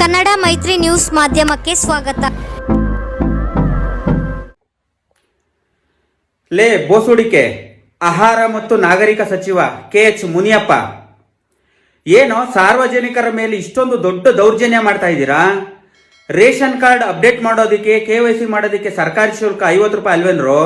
ಕನ್ನಡ ಮೈತ್ರಿ ನ್ಯೂಸ್ ಮಾಧ್ಯಮಕ್ಕೆ ಸ್ವಾಗತ. ಲೇ, ಬೋಸುಡಿಕೆ. ಆಹಾರ ಮತ್ತು ನಾಗರಿಕ ಸಚಿವ ಕೆ ಎಚ್ ಮುನಿಯಪ್ಪ. ಏನೋ ಸಾರ್ವಜನಿಕರ ಮೇಲೆ ಇಷ್ಟೊಂದು ದೊಡ್ಡ ದೌರ್ಜನ್ಯ ಮಾಡ್ತಾ ಇದ್ದೀರಾ? ರೇಷನ್ ಕಾರ್ಡ್ ಅಪ್ಡೇಟ್ ಮಾಡೋದಕ್ಕೆ, ಕೆ ವೈ ಸಿ ಮಾಡೋದಕ್ಕೆ ಸರ್ಕಾರಿ ಶುಲ್ಕ ಐವತ್ತು ರೂಪಾಯಿ ಅಲ್ವೇನ್ರೋ?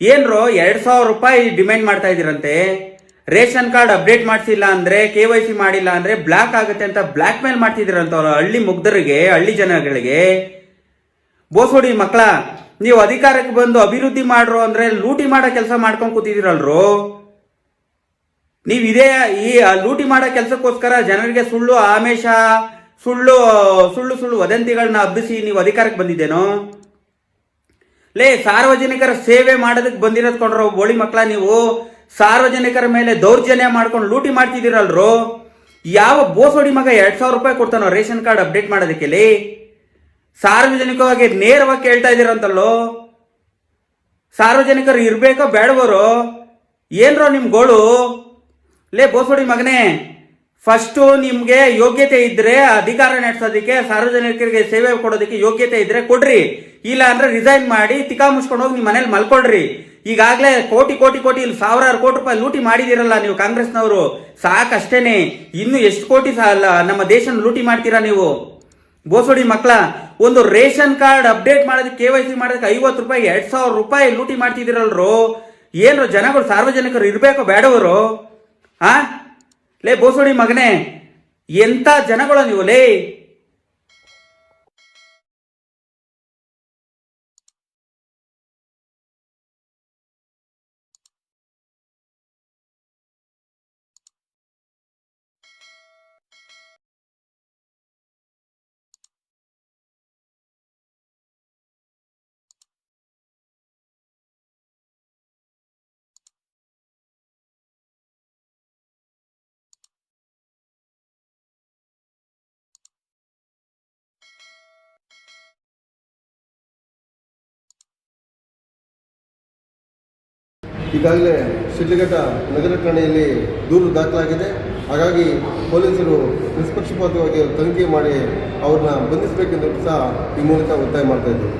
ಏನ್ರೋ ಎರಡು ಸಾವಿರ ರೂಪಾಯಿ ಡಿಮ್ಯಾಂಡ್ ಮಾಡ್ತಾ ಇದ್ದೀರಂತೆ. ರೇಷನ್ ಕಾರ್ಡ್ ಅಪ್ಡೇಟ್ ಮಾಡಿಸಿಲ್ಲ ಅಂದ್ರೆ, ಕೆ ವೈ ಸಿ ಮಾಡಿಲ್ಲ ಅಂದ್ರೆ ಬ್ಲಾಕ್ ಆಗುತ್ತೆ ಅಂತ ಬ್ಲಾಕ್ ಮೇಲ್ ಮಾಡ್ತಿದ್ದೀರಂತವ್ರು ಹಳ್ಳಿ ಮುಗ್ಧರಿಗೆ, ಹಳ್ಳಿ ಜನಗಳಿಗೆ. ಬೋಸೋಡಿ ಮಕ್ಕಳ, ನೀವು ಅಧಿಕಾರಕ್ಕೆ ಬಂದು ಅಭಿವೃದ್ಧಿ ಮಾಡ್ರು ಅಂದ್ರೆ ಲೂಟಿ ಮಾಡೋ ಕೆಲಸ ಮಾಡ್ಕೊಂಡು ಕೂತಿದಿರಲ್ರು ನೀವು ಇದೇ ಈ ಲೂಟಿ ಮಾಡೋ ಕೆಲಸಕ್ಕೋಸ್ಕರ ಜನರಿಗೆ ಸುಳ್ಳು ಆಮೇಶ, ಸುಳ್ಳು ಸುಳ್ಳು ಸುಳ್ಳು ವದಂತಿಗಳನ್ನ ಹಬ್ಬಿಸಿ ನೀವು ಅಧಿಕಾರಕ್ಕೆ ಬಂದಿದ್ದೇನೋ? ಲೇ, ಸಾರ್ವಜನಿಕರ ಸೇವೆ ಮಾಡೋದಕ್ಕೆ ಬಂದಿರೋದ್ ಬೋಳಿ ಮಕ್ಕಳ ನೀವು ಸಾರ್ವಜನಿಕರ ಮೇಲೆ ದೌರ್ಜನ್ಯ ಮಾಡ್ಕೊಂಡು ಲೂಟಿ ಮಾಡ್ತಿದ್ದೀರಲ್ರು? ಯಾವ ಬೋಸೋಡಿ ಮಗ ಎರಡ್ ಸಾವಿರ ರೂಪಾಯಿ ಕೊಡ್ತಾನೋ ರೇಷನ್ ಕಾರ್ಡ್ ಅಪ್ಡೇಟ್ ಮಾಡೋದಕ್ಕೆ ಸಾರ್ವಜನಿಕವಾಗಿ ನೇರವಾಗಿ ಕೇಳ್ತಾ ಇದ್ದೀರಂತಲ್ಲೋ? ಸಾರ್ವಜನಿಕರು ಇರಬೇಕೋ ಬೇಡವರೋ ಏನ್ರೋ ನಿಮ್ ಗೋಳು? ಲೇ ಬೋಸೋಡಿ ಮಗನೇ ಫಸ್ಟು ನಿಮಗೆ ಯೋಗ್ಯತೆ ಇದ್ರೆ ಅಧಿಕಾರ ನಡೆಸೋದಕ್ಕೆ, ಸಾರ್ವಜನಿಕರಿಗೆ ಸೇವೆ ಕೊಡೋದಕ್ಕೆ ಯೋಗ್ಯತೆ ಇದ್ರೆ ಕೊಡ್ರಿ. ಇಲ್ಲ ಅಂದ್ರೆ ರಿಸೈನ್ ಮಾಡಿ ತಿಕಾ ಮುಚ್ಕೊಂಡು ಹೋಗಿ ನಿಮ್ಮ ಮನೇಲಿ ಮಲ್ಕೊಳ್ರಿ. ಈಗಾಗಲೇ ಕೋಟಿ ಕೋಟಿ ಕೋಟಿ ಇಲ್ಲಿ ಸಾವಿರಾರು ಕೋಟಿ ರೂಪಾಯಿ ಲೂಟಿ ಮಾಡಿದಿರಲ್ಲ ನೀವು ಕಾಂಗ್ರೆಸ್ನವರು. ಸಾಕಷ್ಟೇನೆ. ಇನ್ನು ಎಷ್ಟು ಕೋಟಿ ನಮ್ಮ ದೇಶನ ಲೂಟಿ ಮಾಡ್ತೀರಾ ನೀವು? ಬೋಸೋಡಿ ಮಕ್ಕಳ, ಒಂದು ರೇಷನ್ ಕಾರ್ಡ್ ಅಪ್ಡೇಟ್ ಮಾಡೋದಕ್ಕೆ ಕೆ ವೈ ಸಿ ಮಾಡೋದಕ್ಕೆ ಐವತ್ತು ರೂಪಾಯಿ, ಎರಡ್ ಸಾವಿರ ರೂಪಾಯಿ ಲೂಟಿ ಮಾಡ್ತಿದ್ದೀರಲ್ರು? ಏನು ಜನಗಳು, ಸಾರ್ವಜನಿಕರು ಇರಬೇಕು ಬೇಡವರು ಆ? ಲೇ ಬೋಸೋಡಿ ಮಗನೇ ಎಂಥ ಜನಗಳು ನೀವು, ಲೇ? ಈಗಾಗಲೇ ಶಿಡ್ಲಘಟ್ಟ ನಗರ ಠಾಣೆಯಲ್ಲಿ ದೂರು ದಾಖಲಾಗಿದೆ. ಹಾಗಾಗಿ ಪೊಲೀಸರು ನಿಷ್ಪಕ್ಷಪಾತವಾಗಿ ತನಿಖೆ ಮಾಡಿ ಅವ್ರನ್ನ ಬಂಧಿಸಬೇಕೆಂದು ಸಹ ಈ ಮೂಲಕ ಒತ್ತಾಯ ಮಾಡ್ತಾ ಇದ್ದೀವಿ